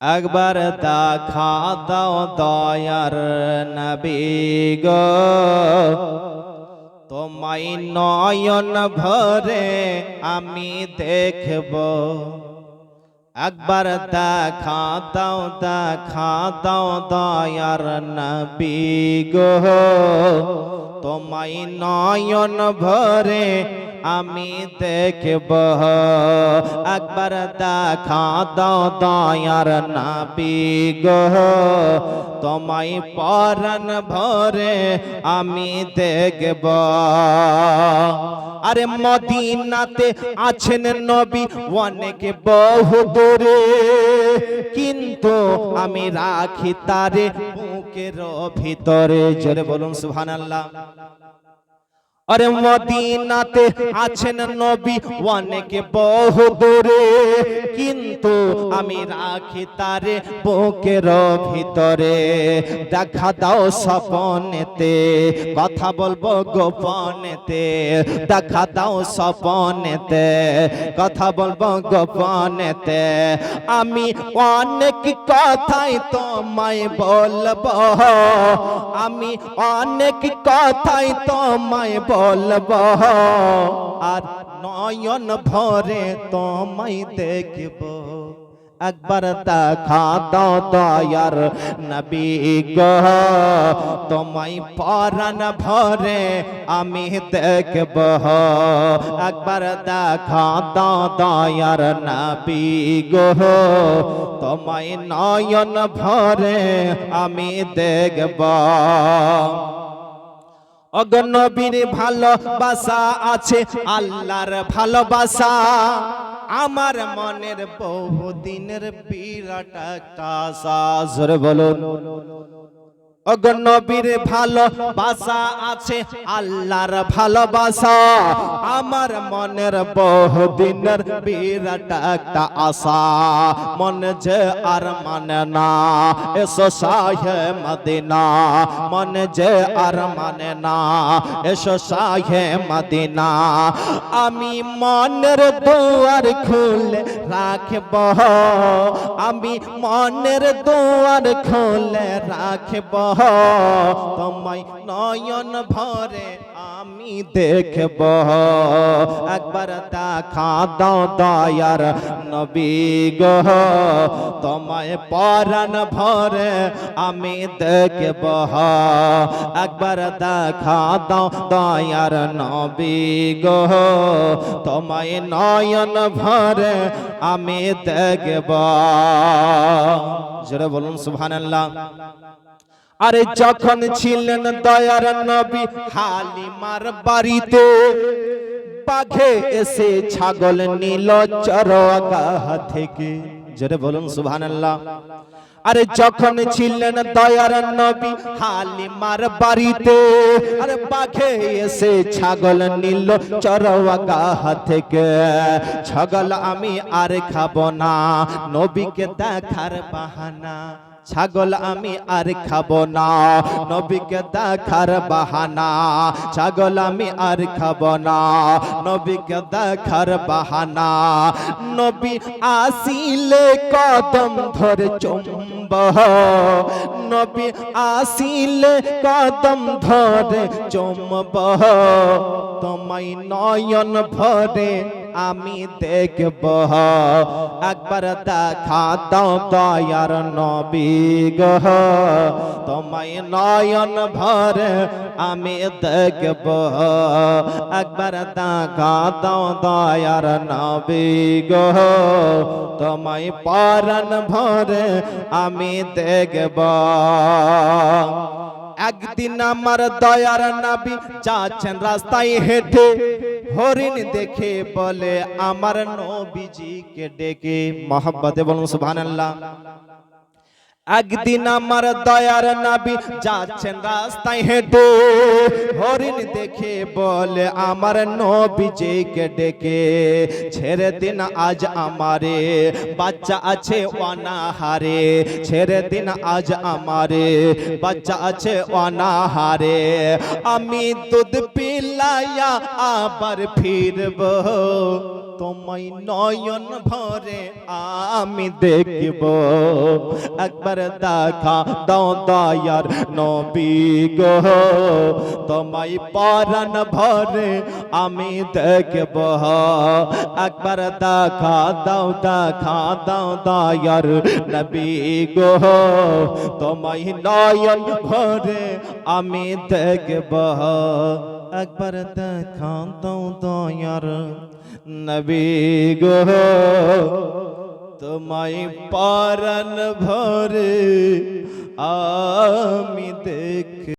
একবার দেখা দাও দয়ার নবী গো। তোমায় নয়ন ভরে আমি দেখব। একবার দেখা দাও দেখা দাও দয়ার নবী গো। তোমায় নয়ন ভরে আমি দেখব। একবার দেখা দাও দয়ার নবী গো। তোমায় পরাণ ভরে আমি দেখব। আরে মদিনাতে আছেন নবী অনেক বহু দূরে। কিন্তু আমি রাখি তারে বুকের ভিতরে জোরে বলুন সুবহানাল্লাহ। আরে মদিনাতে আছেন নবী অনেক বহু দূরে। কিন্তু আমি রাখি তারে বুকের ভিতরে। দেখা দাও স্বপনেতে, কথা বলব গোপনেতে। দেখা দাও স্বপনেতে, কথা বলব গোপনেতে। আমি অনেক কথাই তোমায় বলব। আমি অনেক কথাই তোমায় আর নয়ন ভরে তোমায় দেখব। একবার দেখা দাও দয়ার নবী গো। তোমায় পরাণ ভরে আমি দেখব। একবার দেখা দাও দয়ার নবী গো। তোমায় নয়ন ভরে আমি দেখব। অগনবীর ভালোবাসা আছে আল্লাহর ভালোবাসা। আমার মনের বহুদিনের বিরাট একটা সাজর জোরে বলুন। অগনবীর ভালোবাসা আছে, আল্লাহর ভালোবাসা আমার মনের বহুদিনের বিরাট একটা আশা। মন যে আর মানে না, এসো শাহে মদিনা। মন যে আর মানে না, এসো শাহে মদিনা। আমি মনের দুয়ার খুলে রাখব, আমি মনের দুয়ার খুলে রাখব। তোমায় নয়ন ভরে আমি দেখব। একবার দেখা দাও দয়ার নবী গো। তোমায় পরাণ ভরে আমি দেখব। একবার দেখা দাও দয়ার নবী গো। তোমায় নয়ন ভরে আমি দেখব। জোরে বলুন, সুবহানাল্লাহ। আরে যখন ছিলেন দয়ার নবী হালিমার বাড়িতে পাখে এসে ছাগল নিল চরগাহ থেকে। জোরে বলুন সুবহানাল্লাহ। আরে যখন ছিলেন দয়ার নবী হালিমার বাড়িতে আরে পাখে এসে ছাগল নিল চরগাহ থেকে। ছাগল আমি আর খাব না নবীকে দেখার বাহানা। ছাগল আমি আর খাব না। নবীকে দেখার বাহানা, ছাগল আমি আর খাব না। নবীকে দেখার বাহানা, নবী আসিলে কদম ধরে চুম্ব। নবী আসিলে কদম ধরে চুম্ব। তোমায় নয়ন ভরে আমি দেখব। একবার দেখা দাও দয়ার নবী গহ তোমায় নয়ন ভরে আমি দেখব। একবার দেখা দাও দয়ার নবী গহ তোমায় পরাণ ভরে আমি দেখব। একদিন আমার দয়ার নাবি যাচ্ছেন রাস্তায় হেঁটে। হরিণ দেখে বলে আমার নবীজিকে ডেকে মোহাম্মদে বলুন সুবহানাল্লাহ। একদিন আমার দয়ার নাবি যাচ্ছেন রাস্তায় হেঁটে। হরিণ দেখে বলে, আমার নবীজিকে ডেকে ছেড়ে দিন, আজ আমারে। বাচ্চা আছে অনাহারে, ছেড়ে দিন, আজ আমারে। বাচ্চা আছে অনাহারে, আমি দুধ পিলাইয়া আবার ফিরব। তোমায় নয়ন ভরে আমি দেখব। একবার দেখা দাও দয়ার নবী গো। তোমায় পরাণ ভরে আমি দেখব। একবার দেখা দাও দেখা দাও দয়ার নবী গো। তোমায় নয়ন ভরে আমি দেখব। একবার দেখা দাও দয়ার নবী গো। তোমায় পারন ভরে আমি দেখ